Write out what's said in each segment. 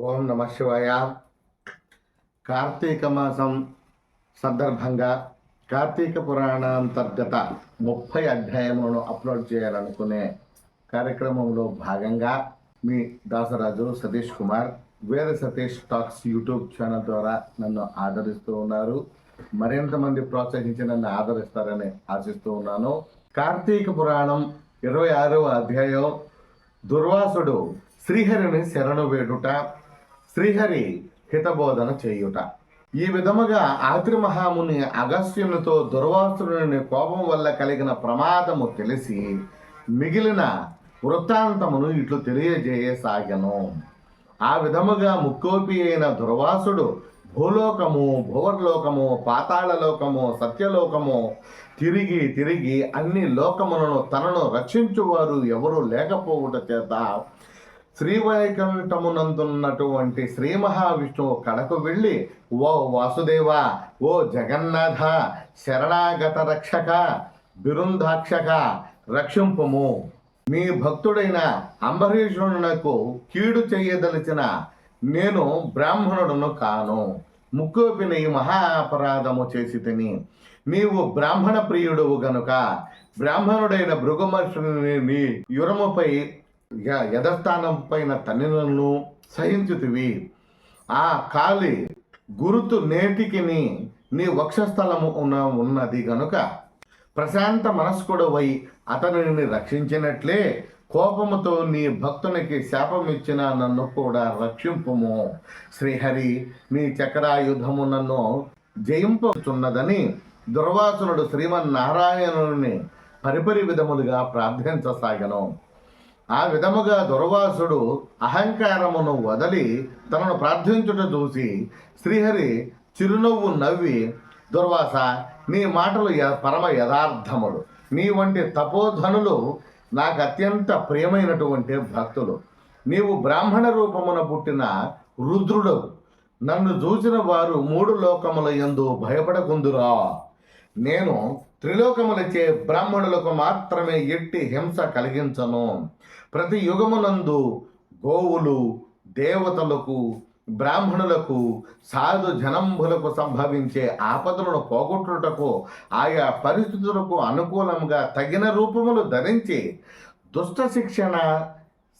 ఓం నమ శివాయ. కార్తీక మాసం సందర్భంగా కార్తీక పురాణ అంతర్గత ముప్పై అధ్యాయములను అప్లోడ్ చేయాలనుకునే కార్యక్రమంలో భాగంగా మీ దాసరాజు సతీష్ కుమార్ వేద సతీష్ టాక్స్ యూట్యూబ్ ఛానల్ ద్వారా నన్ను ఆదరిస్తూ ఉన్నారు. మరింత మంది ప్రోత్సహించి నన్ను ఆదరిస్తారని ఆశిస్తూ ఉన్నాను. కార్తీక పురాణం ఇరవై ఆరవ అధ్యాయం. దుర్వాసుడు శ్రీహరిని శరణు వేడుట శ్రీహరి హితబోధన చేయుట. ఈ విధముగా ఆత్రి మహాముని అగస్త్యునితో దుర్వాసుని కోపం వల్ల కలిగిన ప్రమాదము తెలిసి మిగిలిన వృత్తాంతమును ఇట్లు తెలియజేయసాగను. ఆ విధముగా ముక్కోపి అయిన దుర్వాసుడు భూలోకము భువర్లోకము పాతాళలోకము సత్యలోకము తిరిగి తిరిగి అన్ని లోకములను తనను రక్షించువారు ఎవరు లేకపోవుట చేత శ్రీవైకుంఠమునందున్నటువంటి శ్రీ మహావిష్ణువు కడకు వెళ్ళి ఓ వాసుదేవ ఓ జగన్నాథ శరణాగత రక్షక బిరుందాక్షక రక్షింపము. మీ భక్తుడైన అంబరీషునకు కీడు చేయదలిచిన నేను బ్రాహ్మణుడును కాను. ముక్కోపిన ఈ మహా అపరాధము చేసి తిని నీవు బ్రాహ్మణ ప్రియుడువు గనుక బ్రాహ్మణుడైన భృగుమర్షుని నీ యురముపై యథస్థానం పైన తన్నినను సహించుతివి. ఆ కాలి గురుతు నేటికి నీ నీ వక్షస్థలము ఉన్న ఉన్నది గనుక ప్రశాంత మనస్కుడవై అతనిని రక్షించినట్లే కోపముతో నీ భక్తునికి శాపమిచ్చిన నన్ను కూడా రక్షింపుము. శ్రీహరి నీ చక్రాయుధము నన్ను జయింపుచున్నదని దుర్వాసునుడు శ్రీమన్నారాయణుని పరిపరి విధములుగా ప్రార్థించసాగను. ఆ విధముగా దుర్వాసుడు అహంకారమును వదలి తనను ప్రార్థించుట చూసి శ్రీహరి చిరునవ్వు నవ్వి దుర్వాస నీ మాటలు య- పరమ యథార్థములు. నీ వంటి తపోధనులు నాకు అత్యంత ప్రియమైనటువంటి భక్తులు. నీవు బ్రాహ్మణ రూపమున పుట్టిన రుద్రుడవు. నన్ను చూసిన వారు మూడు లోకముల ఎందు భయపడకుందురా. నేను త్రిలోకములచే బ్రాహ్మణులకు మాత్రమే ఎట్టి హింస కలిగించను. ప్రతి యుగమునందు గోవులు దేవతలకు బ్రాహ్మణులకు సాధు జనంబులకు సంభవించే ఆపదలను పోగొట్టుటకు ఆయా పరిస్థితులకు అనుకూలంగా తగిన రూపములు ధరించి దుష్ట శిక్షణ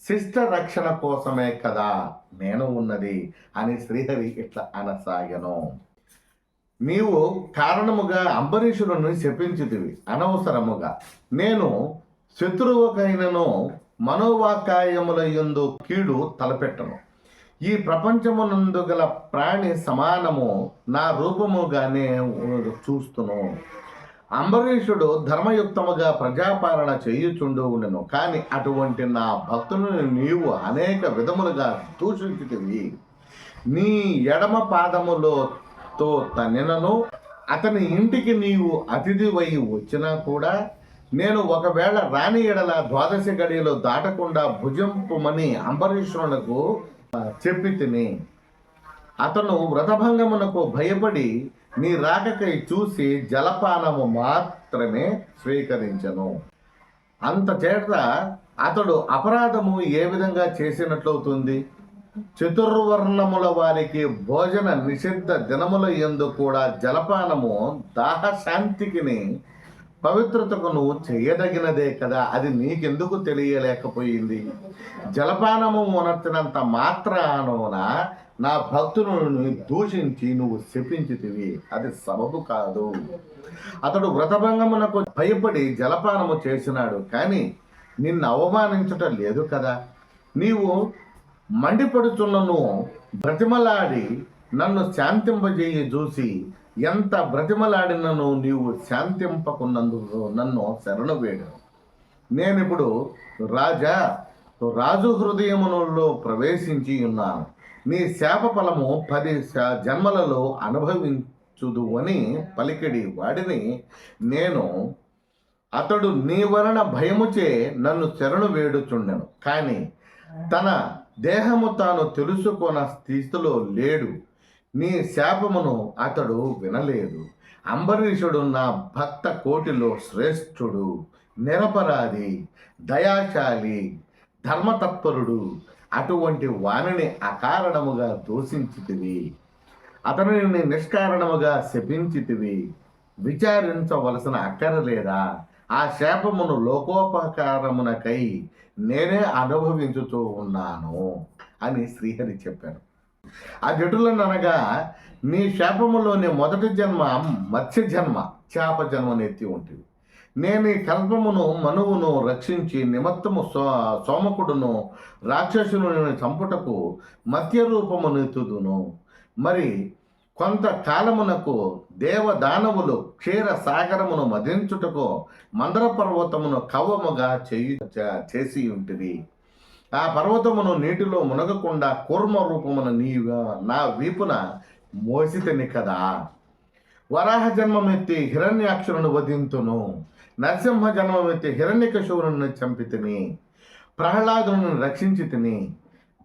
శిష్ట రక్షణ కోసమే కదా నేను ఉన్నది అని శ్రీహరి ఇట్లా అనసాగను. నీవు కారణముగా అంబరీషులను శపించితివి అనవసరముగా. నేను శత్రువుకైనను మనోవాకాయముల యందు కీడు తలపెట్టను. ఈ ప్రపంచమునందు గల ప్రాణి సమానము నా రూపముగానే చూస్తును. అంబరీషుడు ధర్మయుక్తముగా ప్రజాపాలన చేయుచుండు ఉండెను. కానీ అటువంటి నా భక్తులను నీవు అనేక విధములుగా దూషించితివి. నీ ఎడమ పాదములతో తనినను అతని ఇంటికి నీవు అతిథివై వచ్చినా కూడా నేను ఒకవేళ రాణి ఎడల ద్వాదశి గడియలో దాటకుండా భుజంపుమని అంబరీషునకు చెప్పి తిని అతను వ్రతభంగమునకు భయపడి నీ రాకకై చూసి జలపానము మాత్రమే స్వీకరించను. అంత చేత అతడు అపరాధము ఏ విధంగా చేసినట్లవుతుంది? చతుర్వర్ణముల వారికి భోజన నిషిద్ధ దినముల ఎందు కూడా జలపానము దాహ శాంతికిని పవిత్రతకు నువ్వు చేయదగినదే కదా అది నీకెందుకు తెలియలేకపోయింది? జలపానము ఉనర్చినంత మాత్రానున నా భక్తులను దూషించి నువ్వు శపించితివి అది సబబు కాదు. అతడు వ్రతభంగమునకు భయపడి జలపానము చేసినాడు కానీ నిన్ను అవమానించటం లేదు కదా. నీవు మండిపడుచున్నను బ్రతిమలాడి నన్ను శాంతింపజేయి చూసి ఎంత బ్రతిమలాడినను నీవు శాంతింపకున్నందుకు నన్ను శరణు వేడు. నేనిప్పుడు రాజా రాజు హృదయములో ప్రవేశించి ఉన్నాను. నీ శాప ఫలము పది జన్మలలో అనుభవించుదు అని పలికిడి వాడిని నేను అతడు నీ వలన భయముచే నన్ను శరణు వేడుచుండెను. కానీ తన దేహము తాను తెలుసుకున్న స్థితిలో లేడు. నీ శాపమును అతడు వినలేదు. అంబరీషుడు నా భక్త కోటిలో శ్రేష్ఠుడు నిరపరాధి దయాశాలి ధర్మతత్పరుడు. అటువంటి వాణిని అకారణముగా దూషించితివి. అతనిని నిష్కారణముగా శపించితివి. విచారించవలసిన అక్కర లేదా ఆ శాపమును లోకోపకారమునకై నేనే అనుభవించుతూ ఉన్నాను అని శ్రీహరి చెప్పారు ఆ జటులను అనగా నీ శాపములోని మొదటి జన్మ మత్స్య జన్మ చేప జన్మనెత్తి ఉంటుంది. నేను ఈ కల్పమును మనువును రక్షించి నిమత్తము సో సోమకుడును రాక్షసులను చంపుటకు మత్య రూపమునెత్తుదును మరి కొంతకాలమునకు దేవదానవులు క్షీర సాగరమును మదించుటకు మందర పర్వతమును కవ్వముగా చేయి చేసి ఉంటుంది ఆ పర్వతమును నీటిలో మునగకుండా కూర్మ రూపమున నీ నా వీపున మోసితని కదా. వరాహ జన్మమెత్తి హిరణ్యాక్షులను వధింతును. నరసింహ జన్మమెత్తి హిరణ్యకశువులను చంపితిని. ప్రహ్లాదులను రక్షించి తిని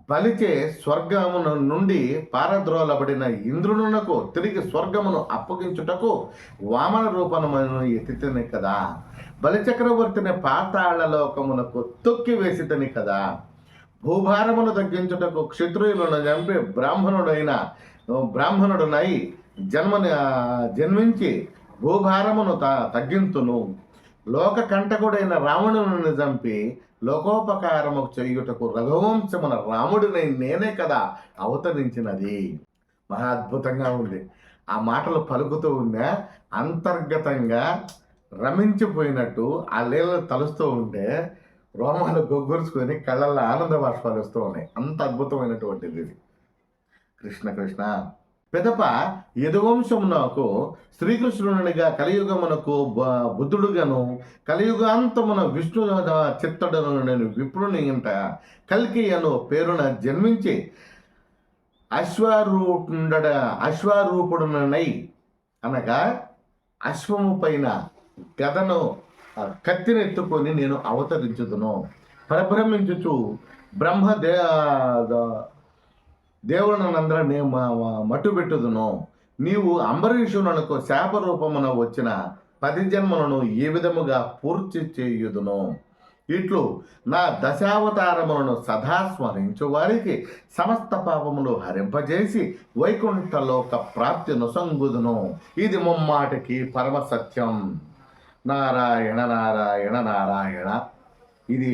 బలిచే స్వర్గమును నుండి పారద్రోలబడిన ఇంద్రునునకు తిరిగి స్వర్గమును అప్పగించుటకు వామన రూపమును ఎత్తితని కదా. బలిచక్రవర్తిని పాతాళలోకమునకు తొక్కి వేసితని కదా. భూభారమును తగ్గించుటకు క్షత్రియులను చంపి బ్రాహ్మణుడైన బ్రాహ్మణుడునై జన్మని జన్మించి భూభారమును త తగ్గింతును. లోక కంటకుడైన రావణుని చంపి లోకోపకారము చేయుటకు రఘువంశమున రాముడినై నేనే కదా అవతరించినది. మహా అద్భుతంగా ఉంది. ఆ మాటలు పలుకుతూ ఉండే అంతర్గతంగా రమించిపోయినట్టు ఆ లీలలు తలుస్తూ ఉంటే రోమాలు గొగ్గురుచుకొని కళ్ళల్లో ఆనంద బాష్పాలు వస్తూ ఉన్నాయి. అంత అద్భుతమైనటువంటిది ఇది. కృష్ణ కృష్ణ. పెదప యదువంశమునకు శ్రీకృష్ణునిగా కలియుగమునకు బుద్ధుడుగాను కలియుగాంతమున విష్ణు చిత్తడును నేను విప్రుని ఇంట కల్కి అను పేరున జన్మించి అశ్వారూపుండడ అశ్వారూపుడునై అనగా అశ్వము పైన గదను కత్తినెత్తుకొని నేను అవతరించుదును. పరిభ్రమించుచు బ్రహ్మ దే ద- దేవులనందరినీ మట్టుబెట్టుదును నీవు అంబరీషునకు శాప రూపమున వచ్చిన పది జన్మలను ఏ విధముగా పూర్తి చేయుదును. ఇట్లు నా దశావతారములను సదా స్మరించు వారికి సమస్త పాపములు హరింపజేసి వైకుంఠలోక ప్రాప్తి నొసంగుదును ఇది ముమ్మాటికి పరమ సత్యం. నారాయణ నారాయణ నారాయణ. ఇది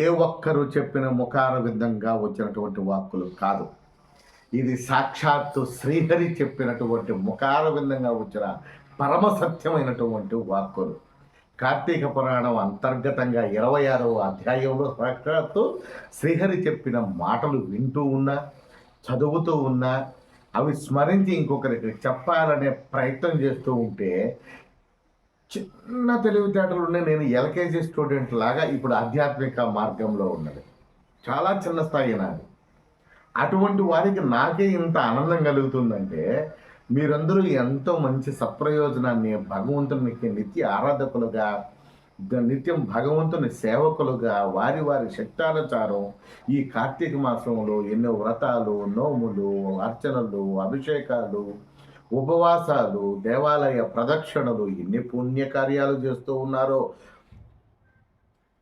ఏ ఒక్కరు చెప్పిన ముఖార విధంగా వచ్చినటువంటి వాక్కులు కాదు. ఇది సాక్షాత్తు శ్రీహరి చెప్పినటువంటి ముఖార విధంగా వచ్చిన పరమ సత్యమైనటువంటి వాక్కులు. కార్తీక పురాణం అంతర్గతంగా ఇరవై ఆరవ అధ్యాయంలో సాక్షాత్తు శ్రీహరి చెప్పిన మాటలు వింటూ ఉన్నా చదువుతూ ఉన్నా అవి స్మరించి ఇంకొకరికి చెప్పాలనే ప్రయత్నం చేస్తూ ఉంటే చిన్న తెలివితేటలు ఉన్నాయి. నేను ఎల్కేజీ స్టూడెంట్ లాగా ఇప్పుడు ఆధ్యాత్మిక మార్గంలో ఉన్నది. చాలా చిన్న స్థాయి నాది. అటువంటి వారికి నాకే ఇంత ఆనందం కలుగుతుందంటే మీరందరూ ఎంతో మంచి సత్ప్రయోజనాన్ని భగవంతునికి నిత్య ఆరాధకులుగా నిత్యం భగవంతుని సేవకులుగా వారి వారి శక్తానుసారం ఈ కార్తీక మాసంలో ఎన్నో వ్రతాలు నోములు అర్చనలు అభిషేకాలు ఉపవాసాలు దేవాలయ ప్రదక్షిణలు ఎన్ని పుణ్యకార్యాలు చేస్తూ ఉన్నారో.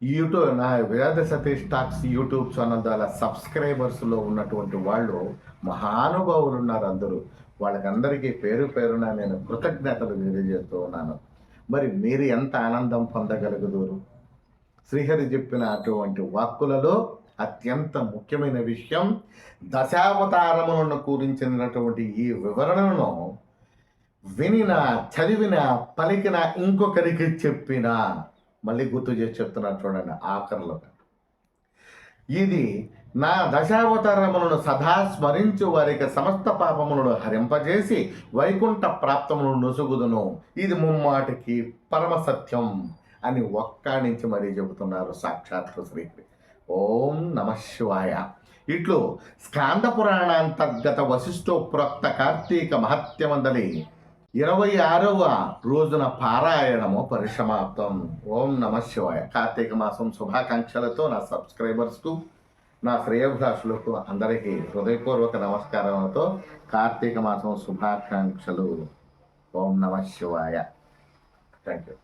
యూట్యూబ్ నా వేద సతీష్ టాక్స్ యూట్యూబ్ ఛానల్ ద్వారా సబ్స్క్రైబర్స్లో ఉన్నటువంటి వాళ్ళు మహానుభావులు ఉన్నారు అందరూ. వాళ్ళకందరికీ పేరు పేరున నేను కృతజ్ఞతలు తెలియజేస్తూ ఉన్నాను. మరి మీరు ఎంత ఆనందం పొందగలుగుదురు శ్రీహరి చెప్పిన అటువంటి వాక్కులలో అత్యంత ముఖ్యమైన విషయం దశావతారములను కూరించినటువంటి ఈ వివరణను వినిన చదివిన పలికిన ఇంకొకరికి చెప్పిన మళ్ళీ గుర్తు చేసి చెప్తున్నాను చూడండి ఆఖరిలో. ఇది నా దశావతారములను సదా స్మరించు వారికి సమస్త పాపములను హరింపజేసి వైకుంఠ ప్రాప్తమును నొసుగుదును. ఇది ముమ్మాటికి పరమ సత్యం అని ఒక్కాణించి మరీ చెబుతున్నారు సాక్షాత్తు శ్రీ ఓం నమ శివాయ. ఇట్లు స్కాంద పురాణాంతర్గత వశిష్ఠోప్రోక్త కార్తీక మహత్యమందలి ఇరవై ఆరవ రోజున పారాయణము పరిసమాప్తం. ఓం నమ శివాయ. కార్తీక మాసం శుభాకాంక్షలతో నా సబ్స్క్రైబర్స్కు నా శ్రేయభిలాషులకు అందరికీ హృదయపూర్వక నమస్కారాలతో కార్తీక మాసం శుభాకాంక్షలు. ఓం నమ శివాయ. Thank you